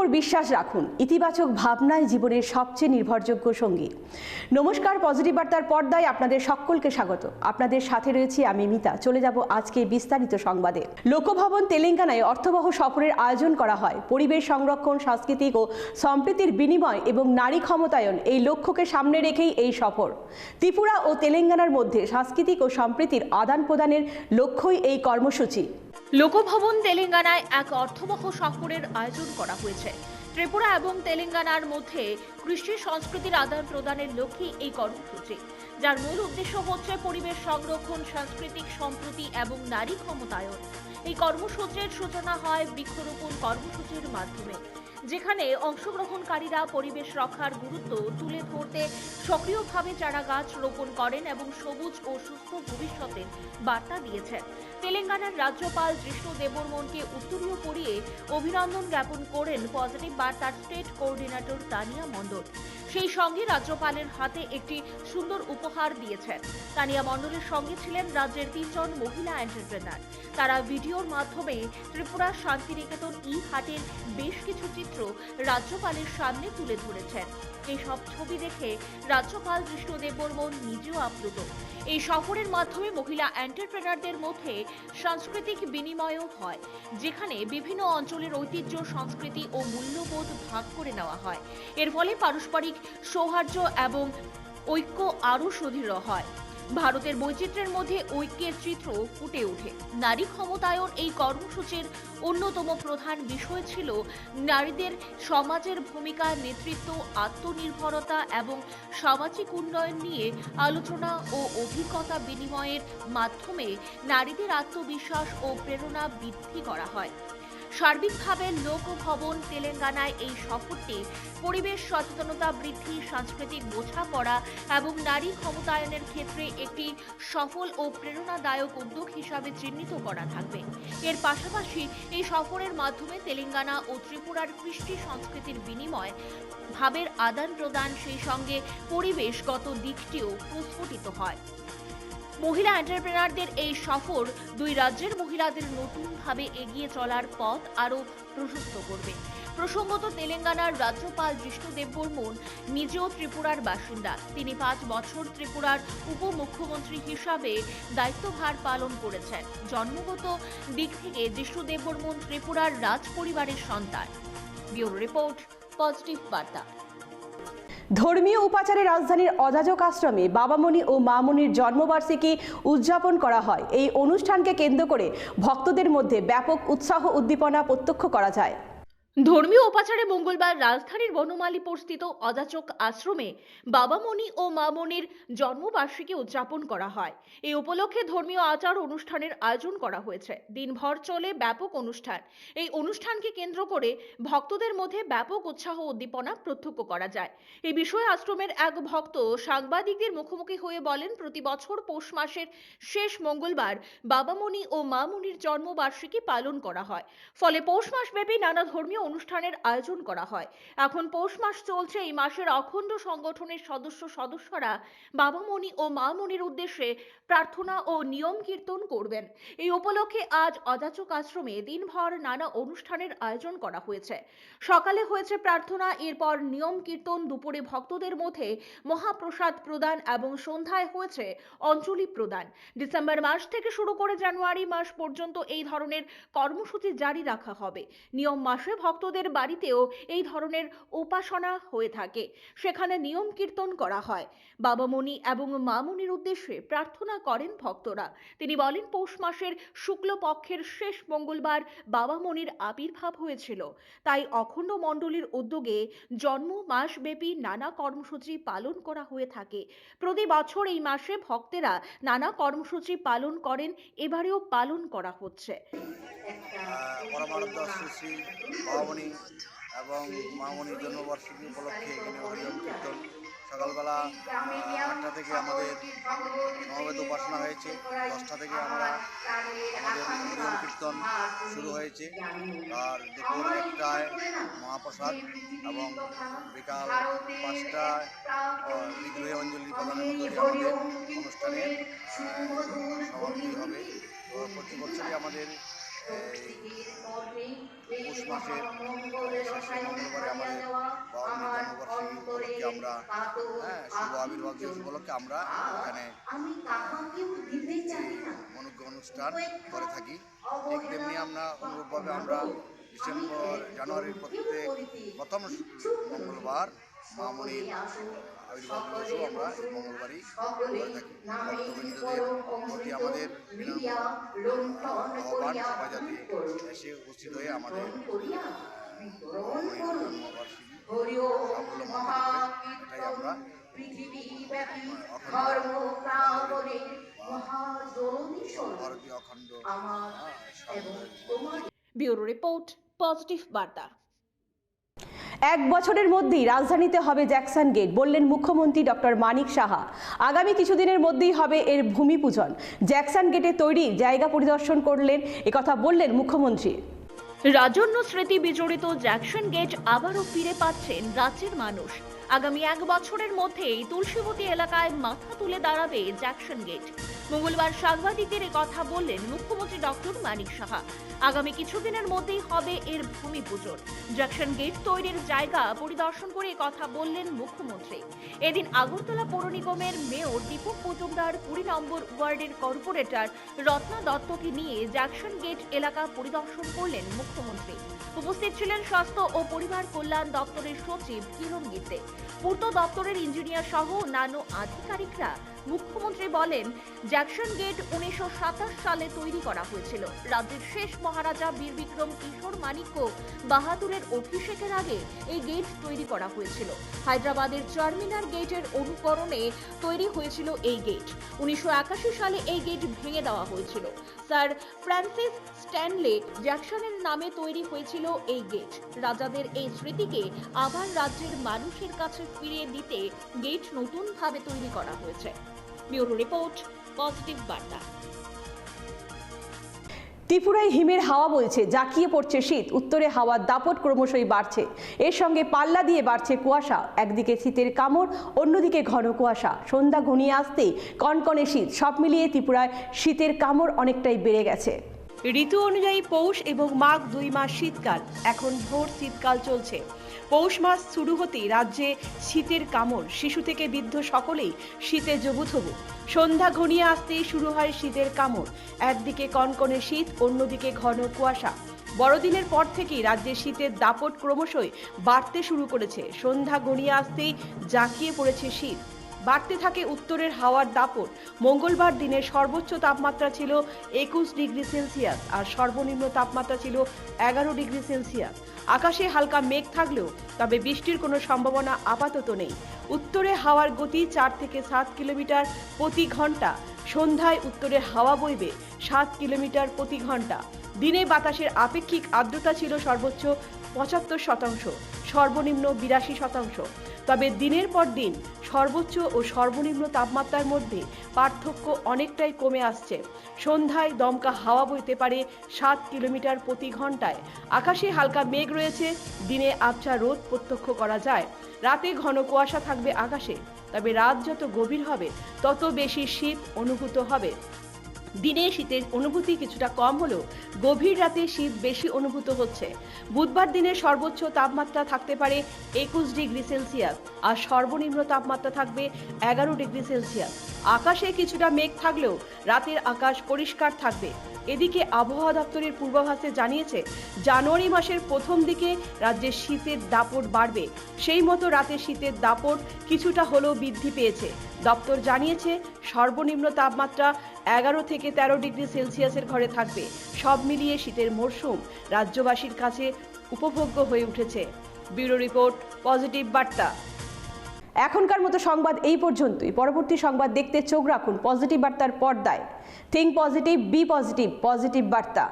ওপর বিশ্বাস রাখুন, ইতিবাচক ভাবনায় জীবনের সবচেয়ে নির্ভরযোগ্য সঙ্গী। নমস্কার, পজিটিভ বার্তার পর্দায় আপনাদের সকলকে স্বাগত। আপনাদের সাথে রয়েছি আমি মিতা। চলে যাব আজকে বিস্তারিত সংবাদে। লোকভবন তেলেঙ্গানায় অর্থবহ সফরের আয়োজন করা হয়। পরিবেশ সংরক্ষণ, সাংস্কৃতিক ও সম্প্রীতির বিনিময় এবং নারী ক্ষমতায়ন এই লক্ষ্যকে সামনে রেখেই এই সফর। ত্রিপুরা ও তেলেঙ্গানার মধ্যে সাংস্কৃতিক ও সম্প্রীতির আদান প্রদানের লক্ষ্যই এই কর্মসূচি। লোকভবন তেলেঙ্গানায় এক অর্থবহ সফরের আয়োজন করা হয়েছে। ত্রিপুরা এবং তেলেঙ্গানার মধ্যে কৃষি সংস্কৃতির আদান প্রদানের লক্ষ্যে এই কর্মসূচি, যার মূল উদ্দেশ্য হচ্ছে পরিবেশ সংরক্ষণ, সাংস্কৃতিক সম্প্রতি এবং নারী ক্ষমতায়ন। এই কর্মসূচির সূচনা হয় বৃক্ষরোপণ কর্মসূচির মাধ্যমে। যেখানে অংশগ্রহণকারীরা পরিবেশ রক্ষার গুরুত্ব তুলে ধরতে সক্রিয়ভাবে চারা গাছ রোপণ করেন এবং সবুজ ও সুস্থ ভবিষ্যতের বার্তা দিয়েছেন। তেলেঙ্গানার রাজ্যপাল জিষ্ণু দেববর্মনকে উত্তরীয় পড়িয়ে অভিনন্দন জ্ঞাপন করেন পজিটিভ বার্তার স্টেট কোঅর্ডিনেটর তানিয়া মণ্ডল। সেই সঙ্গে রাজ্যপালের হাতে একটি সুন্দর উপহার দিয়েছেন। তানিয়া মণ্ডলের সঙ্গে ছিলেন রাজ্যের তিনজন মহিলা এন্টারপ্রেনার। তারা ভিডিওর মাধ্যমে ত্রিপুরা শান্তিনিকেতন ই হাটের বেশ কিছু চিত্র রাজ্যপালের সামনে তুলে ধরেছেন। এইসব ছবি দেখে রাজ্যপাল কৃষ্ণ দেববর্মন নিজেও আপ্লুত। এই সফরের মাধ্যমে মহিলা এন্টারপ্রেনারদের মধ্যে সাংস্কৃতিক বিনিময়ও হয়, যেখানে বিভিন্ন অঞ্চলের ঐতিহ্য, সংস্কৃতি ও মূল্যবোধ ভাগ করে নেওয়া হয়। এর ফলে পারস্পরিক সৌহার্য এবং ঐক্য আরও সুদৃঢ় হয়। ভারতের বৈচিত্র্যের মধ্যে ঐক্যের চিত্র ফুটে ওঠে। নারী ক্ষমতায়ন এই কর্মসূচির অন্যতম প্রধান বিষয় ছিল নারীদের সমাজের ভূমিকা, নেতৃত্ব, আত্মনির্ভরতা এবং সামাজিক উন্নয়ন নিয়ে আলোচনা ও অভিজ্ঞতা বিনিময়ের মাধ্যমে নারীদের আত্মবিশ্বাস ও প্রেরণা বৃদ্ধি করা হয়। সার্বিকভাবে লোকভবন তেলেঙ্গানায় এই সফরটি, পরিবেশ সচেতনতা বৃদ্ধি, সাংস্কৃতিক বোঝাপড়া এবং নারী ক্ষমতায়নের ক্ষেত্রে একটি সফল ও প্রেরণাদায়ক উদ্যোগ হিসাবে চিহ্নিত করা থাকবে। এর পাশাপাশি এই সফরের মাধ্যমে তেলেঙ্গানা ও ত্রিপুরার কৃষ্টি সংস্কৃতির বিনিময়, ভাবের আদান প্রদান সেই সঙ্গে পরিবেশগত দিকটিও প্রস্ফুটিত হয়। মহিলা এন্টারপ্রেনারদের এই সফর দুই রাজ্যের মহিলাদের নতুনভাবে এগিয়ে চলার পথ আরও প্রশস্ত করবে। প্রসঙ্গত তেলেঙ্গানার রাজ্যপাল জিষ্ণু দেববর্মন নিজেও ত্রিপুরার বাসিন্দা। তিনি পাঁচ বছর ত্রিপুরার উপমুখ্যমন্ত্রী হিসাবে দায়িত্বভার পালন করেছেন। জন্মগত দিক থেকে জিষ্ণু দেববর্মন ত্রিপুরার রাজ পরিবারের সন্তান। ব্যুরো রিপোর্ট, পজিটিভ বার্তা। ধর্মীয় উপাচারে রাজধানীর অজাজক আশ্রমে বাবামণি ও মামনির জন্মবার্ষিকী উদযাপন করা হয়। এই অনুষ্ঠানকে কেন্দ্র করে ভক্তদের মধ্যে ব্যাপক উৎসাহ, উদ্দীপনা প্রত্যক্ষ করা যায়। ধর্মীয় উপাচারে মঙ্গলবার রাজধানীর বনমালীপুর স্থিত অজাচক আশ্রমে বাবামণি ও মামনির জন্মবার্ষিকী উদযাপন করা হয়। এই উপলক্ষে ধর্মীয় আচার অনুষ্ঠানের আয়োজন করা হয়েছে। দিনভর চলে ব্যাপক অনুষ্ঠান। এই অনুষ্ঠানকে কেন্দ্র করে ভক্তদের মধ্যে ব্যাপক উৎসাহ উদ্দীপনা প্রত্যক্ষ করা যায়। এই বিষয়ে আশ্রমের এক ভক্ত সাংবাদিকদের মুখোমুখি হয়ে বলেন, প্রতি বছর পৌষ মাসের শেষ মঙ্গলবার বাবামণি ও মামনির জন্মবার্ষিকী পালন করা হয়। ফলে পৌষ মাস ব্যাপী নানা ধর্মীয় অনুষ্ঠানের আয়োজন করা হয়। এখন পৌষ মাস চলছে, এই মাসের অখণ্ড সংগঠনের সদস্য সদস্যরা বাবামণি ও মামনির উদ্দেশ্যে প্রার্থনা ও নিয়ম কীর্তন করবেন। এই উপলক্ষে আজ অযাচক আশ্রমে দিনভর নানা অনুষ্ঠানের আয়োজন করা হয়েছে। সকালে হয়েছে প্রার্থনা, এরপর নিয়ম কীর্তন, দুপুরে ভক্তদের মধ্যে মহাপ্রসাদ প্রদান এবং সন্ধ্যায় হয়েছে অঞ্জলি প্রদান। ডিসেম্বর মাস থেকে শুরু করে জানুয়ারি মাস পর্যন্ত এই ধরনের কর্মসূচি জারি রাখা হবে। নিয়ম মাসে ভক্তদের বাড়িতেও এই ধরনের উপাসনা হয়ে থাকে। সেখানে নিয়ম কীর্তন করা হয়। বাবামণি এবং মামনির উদ্দেশ্যে প্রার্থনা করেন ভক্তরা। তিনি বলেন, পৌষ মাসের শুক্লপক্ষের শেষ মঙ্গলবার বাবামণির আবির্ভাব হয়েছিল। তাই অখণ্ড মণ্ডলীর উদ্যোগে জন্ম মাসব্যাপী নানা কর্মসূচি পালন করা হয়ে থাকে। প্রতি বছর এই মাসে ভক্তেরা নানা কর্মসূচি পালন করেন, এবারেও পালন করা হচ্ছে। পরমানন্দ শ্রী বাবামণি এবং মামনির জন্মবার্ষিকী উপলক্ষে এখানে হরিনাম কীর্তন। সকালবেলা আটটা থেকে আমাদের সমবেত উপাসনা হয়েছে। দশটা থেকে আমরা আমাদের হরিনাম কীর্তন শুরু হয়েছে। আর দুপুর একটায় মহাপ্রসাদ এবং বিকাল পাঁচটায় আহ, বিগ্রহে অঞ্জলি প্রদানের দিয়ে আমাদের অনুষ্ঠানের সমাপ্তি হবে। প্রতি বছরই আমাদের মঙ্গলবারে আমাদের আমরা হ্যাঁ শুভ আবির্ভাব উপলক্ষে আমরা এখানে অনুষ্ঠান করে থাকি তেমনি আমরা আমরা ডিসেম্বর জানুয়ারির প্রত্যেক প্রথম মঙ্গলবার মামনির আবির্ভাব দিবসও আমরা এই মঙ্গলবারই করে থাকি ভক্তবৃন্দদের প্রতি আমাদের আহ্বান সবাই যাতে এসে উপস্থিত হয়ে আমাদের মামনির জন্মবার্ষিকী সাফল্য মণ্ডিত করে এটাই আমরা ভারতীয় অখণ্ড হ্যাঁ, ব্যুরো রিপোর্ট পজিটিভ বার্তা এক বছরের মধ্যেই রাজধানীতে হবে জ্যাকসন গেট, বললেন মুখ্যমন্ত্রী ডক্টর মানিক সাহা। আগামী কিছুদিনের মধ্যেই হবে এর ভূমি পূজন জ্যাকসন গেটে তৈরি জায়গা পরিদর্শন করলেন একথা বললেন মুখ্যমন্ত্রী। রাজন্য স্মৃতি বিজড়িত জ্যাকসন গেট আবারও ফিরে পাচ্ছেন রাজ্যের মানুষ। আগামী এক বছরের মধ্যেই তুলসীবতী এলাকায় মাথা তুলে দাঁড়াবে জ্যাকসন গেট। মঙ্গলবার সাংবাদিকদের কথা বললেন মুখ্যমন্ত্রী ডক্টর মানিক সাহা। আগামী কিছুদিনের মধ্যেই হবে এর ভূমি পুজোর। জ্যাকসন গেট তৈরির জায়গা পরিদর্শন করে কথা বললেন মুখ্যমন্ত্রী। এদিন আগরতলা পৌর নিগমের মেয়র দীপক মজুমদার কুড়ি নম্বর ওয়ার্ডের কর্পোরেটর রত্না দত্তকে নিয়ে জ্যাকসন গেট এলাকা পরিদর্শন করলেন মুখ্যমন্ত্রী। উপস্থিত ছিলেন স্বাস্থ্য ও পরিবার কল্যাণ দপ্তরের সচিব কিরণ গীতে পূর্ত দপ্তরের ইঞ্জিনিয়ার সহ অন্যান্য আধিকারিকরা মুখ্যমন্ত্রী বলেন, জ্যাকসন গেট উনিশশো সাতাশ সালে তৈরি করা হয়েছিল। রাজ্যের শেষ মহারাজা বীর বিক্রম কিশোর মানিক্য বাহাদুরের অভিষেকের আগে এই গেট তৈরি করা হয়েছিল। হায়দ্রাবাদের চারমিনার গেটের অনুকরণে তৈরি হয়েছিল এই গেট। উনিশশো একাশি সালে এই গেট ভেঙে দেওয়া হয়েছিল। স্যার ফ্রান্সিস স্ট্যানলে জ্যাকসনের নামে তৈরি হয়েছিল এই গেট। রাজাদের এই স্মৃতিকে আবার রাজ্যের মানুষের কাছে ফিরিয়ে দিতে গেট নতুনভাবে তৈরি করা হয়েছে। ব্যুরো রিপোর্ট পজিটিভ বার্তা। ত্রিপুরায় হিমের হাওয়া বলছে জাঁকিয়ে পড়ছে শীত উত্তরে হাওয়ার দাপট ক্রমশই বাড়ছে। এর সঙ্গে পাল্লা দিয়ে বাড়ছে কুয়াশা একদিকে শীতের কামড় অন্যদিকে ঘন কুয়াশা। সন্ধ্যা ঘনিয়ে আসতেই কনকনে শীত সব মিলিয়ে ত্রিপুরায় শীতের কামড় অনেকটাই বেড়ে গেছে। ঋতু অনুযায়ী পৌষ এবং মাঘ দুই মাস শীতকাল এখন ভোর শীতকাল চলছে। পৌষ মাস শুরু হতেই রাজ্যে শীতের কামড়। শিশু থেকে বৃদ্ধ সকলেই শীতে জবুথবু সন্ধ্যা ঘনিয়ে আসতেই শুরু হয় শীতের কামড়। একদিকে কনকনে শীত, অন্যদিকে ঘন কুয়াশা। বড়দিনের পর থেকেই রাজ্যে শীতের দাপট ক্রমশই বাড়তে শুরু করেছে। সন্ধ্যা ঘনিয়ে আসতেই জাঁকিয়ে পড়েছে শীত। বাড়তে থাকে উত্তরের হাওয়ার দাপট। মঙ্গলবার দিনের সর্বোচ্চ তাপমাত্রা ছিল একুশ ডিগ্রি সেলসিয়াস আর সর্বনিম্ন তাপমাত্রা ছিল এগারো ডিগ্রি সেলসিয়াস। আকাশে হালকা মেঘ থাকলেও তবে বৃষ্টির কোনো সম্ভাবনা আপাতত নেই। উত্তরে হাওয়ার গতি চার থেকে সাত কিলোমিটার প্রতি ঘণ্টা। সন্ধ্যায় উত্তরে হাওয়া বইবে সাত কিলোমিটার প্রতি ঘণ্টা। দিনে বাতাসের আপেক্ষিক আর্দ্রতা ছিল সর্বোচ্চ পঁচাত্তর শতাংশ, সর্বনিম্ন বিরাশি শতাংশ। তবে দিনের পর দিন সর্বোচ্চ ও সর্বনিম্ন তাপমাত্রার মধ্যে পার্থক্য অনেকটাই কমে আসছে। সন্ধ্যায় দমকা হাওয়া বইতে পারে সাত কিলোমিটার প্রতি ঘন্টায় আকাশে হালকা মেঘ রয়েছে, দিনে আবছা রোদ প্রত্যক্ষ করা যায়। রাতে ঘন কুয়াশা থাকবে আকাশে, তবে রাত যত গভীর হবে, তত বেশি শীত অনুভূত হবে। দিনে শীতের অনুভূতি কিছুটা কম হলেও গভীর রাতে শীত বেশি অনুভূত হচ্ছে। বুধবার দিনে সর্বোচ্চ তাপমাত্রা থাকতে পারে একুশ ডিগ্রি সেলসিয়াস আর সর্বনিম্ন তাপমাত্রা থাকবে এগারো ডিগ্রি সেলসিয়াস। আকাশে কিছুটা মেঘ থাকলেও রাতের আকাশ পরিষ্কার থাকবে। এদিকে আবহাওয়া দপ্তরের পূর্বাভাসে জানিয়েছে, জানুয়ারি মাসের প্রথম দিকে রাজ্যে শীতের দাপট বাড়বে। সেই মতো রাতে শীতের দাপট কিছুটা হলেও বৃদ্ধি পেয়েছে। দপ্তর জানিয়েছে, সর্বনিম্ন তাপমাত্রা এগারো থেকে তেরো ডিগ্রি সেলসিয়াসের ঘরে থাকবে। সব মিলিয়ে শীতের মরশুম রাজ্যবাসীর কাছে উপভোগ্য হয়ে উঠেছে। ব্যুরো রিপোর্ট, পজিটিভ বার্তা। এখনকার মতো সংবাদ এই পর্যন্তই। পরবর্তী সংবাদ দেখতে চোখ রাখুন পজিটিভ বার্তার পর্দায়। Think positive be positive positive বার্তা।